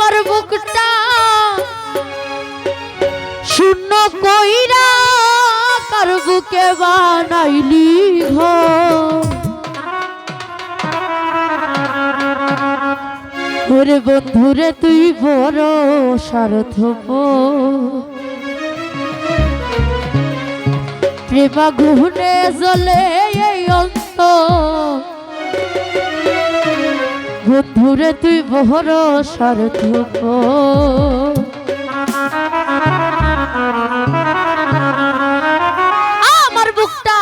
আমার বুকটা শূন্য কইরা কার বুকে বানাইলি ঘর। বন্ধুরে তুই বড় সারথপ প্রেমা ঘুনে জলে এই অন্ত। বন্ধুরে তুই বড় সারথপ আমার বুকটা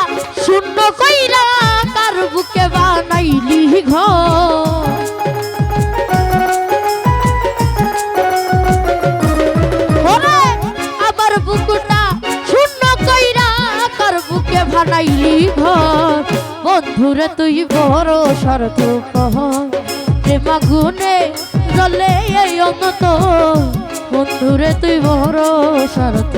শূন্য কইরা কার বুকে বানাইলি ঘর ভানাইলি ঘর বন্ধুরে তুই বড় শরত প্রেমা গুনে জলে এই অঙ্গত বন্ধুরে তুই বড় শরত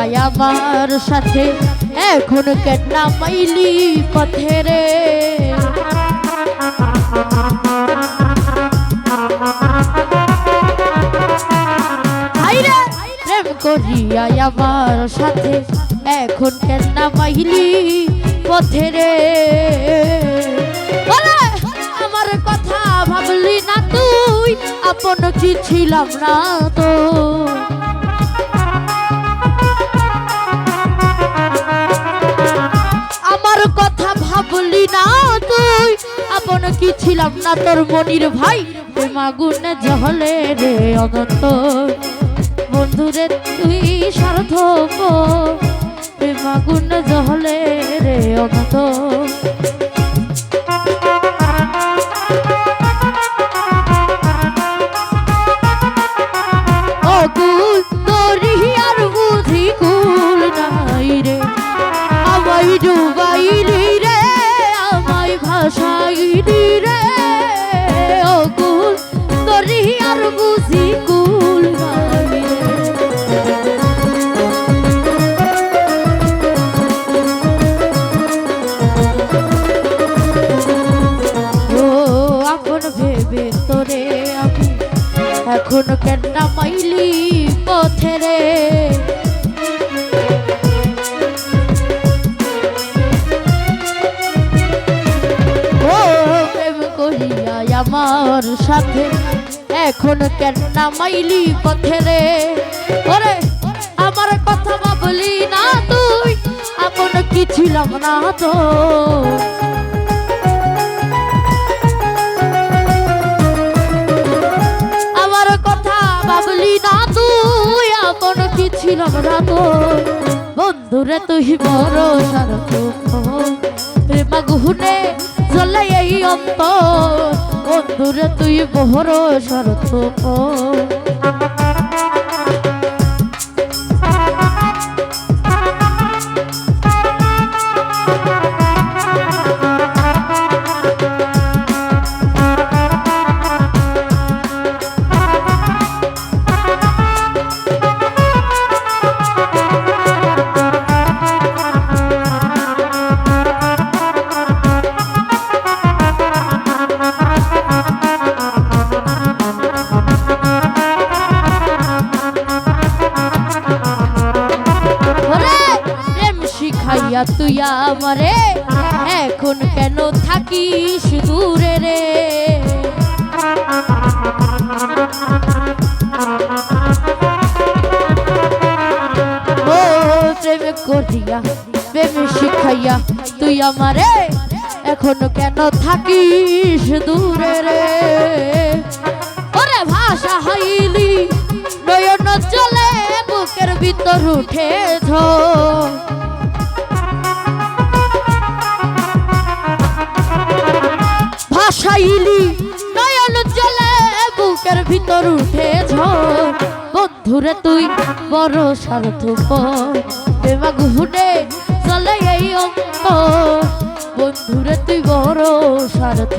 করিয়া আমার সাথে এখন কেন মাইলি পথে রে। প্রেম করিয়া আমার সাথে এখন কেন মাইলি পথে রে। আমার কথা ভাবলি না তুই, আপন কি ছিলাম না তো ভাবলি না তুই আপন কি ছিলাম না তোর মনির ভাই? মাগুন জহলে রে অনন্ত বন্ধুরে তুই সার্থ প্রেমাগুন জহলে রে অনন্ত এখন কেন মাইলি পথে রে। আমার সাথে এখন কেন মাইলি পথে রে। ওরে, আমার কথা ভাবলি না তুই, আপন কি ছিলাম না তো। ছিলাম না তো বন্ধুরে তুই বড় সার প্রেমা গুহনে জলে এই অন্ত বন্ধুরে তুই বড় সারথ শিখাইয়া তুই আমারে এখন কেন থাকিস দূরে রে? ও প্রেম করিয়া, প্রেম শিখাইয়া, তুই আমারে এখন কেন থাকিস দূরে রে? ওরে ভাষা হইলি, নয়ন চলে বুকের ভিতর উঠে ঝড়। ভাসাইলি নয়ন জলে বুকের ভিতর উঠে ঝড় বন্ধু বন্ধুরে তুই বড় সার্থক প্রেমা ঘুটে চলে এই অন্ত বন্ধুরে তুই বড় স্বার্থ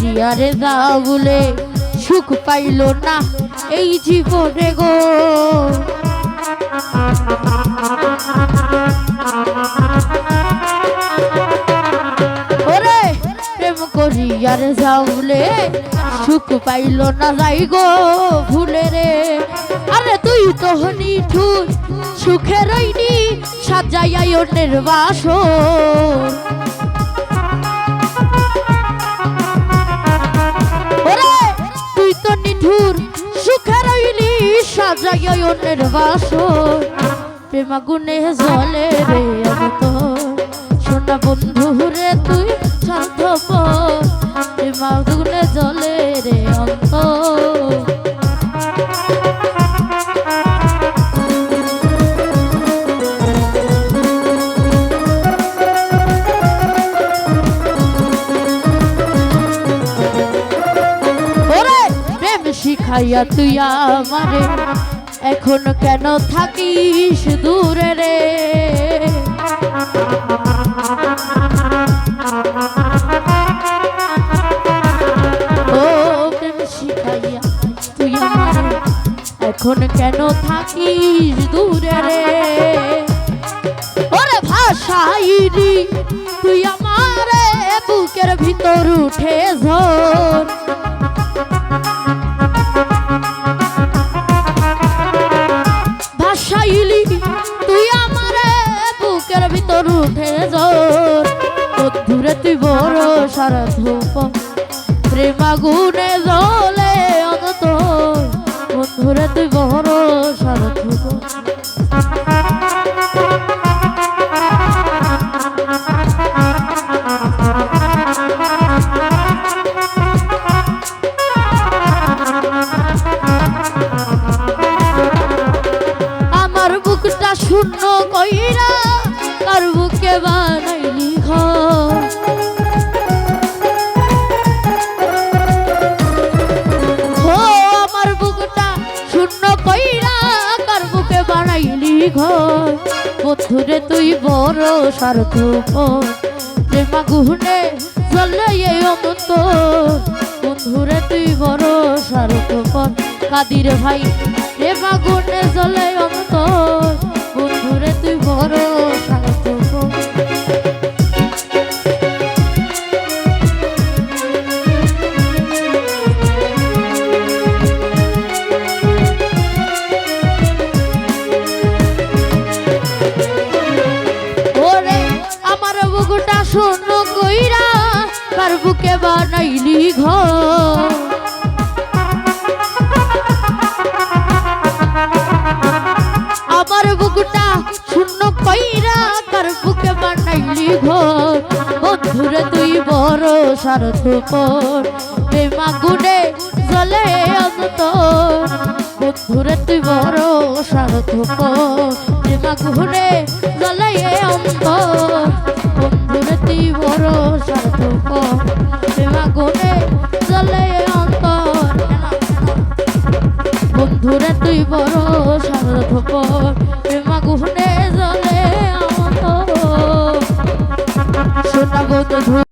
করিয়ারে দাও বলে সুখ পাইল না এই জীবনে গো। ওরে, প্রেম করিয়ারে যাও বলে সুখ পাইল না যাই গো ভুলে রে। আরে তুই তো নিঠুর সুখে রইনি সাজাইয়া অন্যের বাসর। অন্যের বাসর, প্রেমা গুনে জলে রে অমত সোনা বন্ধু রে তুই শান্ত প্রেমা গুনে জলে রে অন্ত। শিখাইয়া তুই আমারে এখন কেন থাকিস দূরে রে? এখন কেন থাকিস দূরে রে? ওরে ভাষাইরি তুই আমারে বুকের ভিতর উঠে ঝোর সারা ধূপ প্রেমা গুনে জলে অনত বন্ধুরে তুই বন্ধুরে তুই বড় সার্থ প্রেমা গুহনে চলে এই বন্ধুরে তুই বড় সার্থ কাদির ভাই, প্রেমা গুহনে চলে অমন্ত বন্ধুরে তুই বড় বুকে বানাইলি ঘর। আমার বুকুটা শূন্য কইরা কার বুকে বানাইলি ঘর। বন্ধুরে, তুই বড় সারথ পর প্রেমা গুনে জলে অন্ত বন্ধুরে, তুই বড় সারথ পর প্রেমা গুনে জলে অন্ত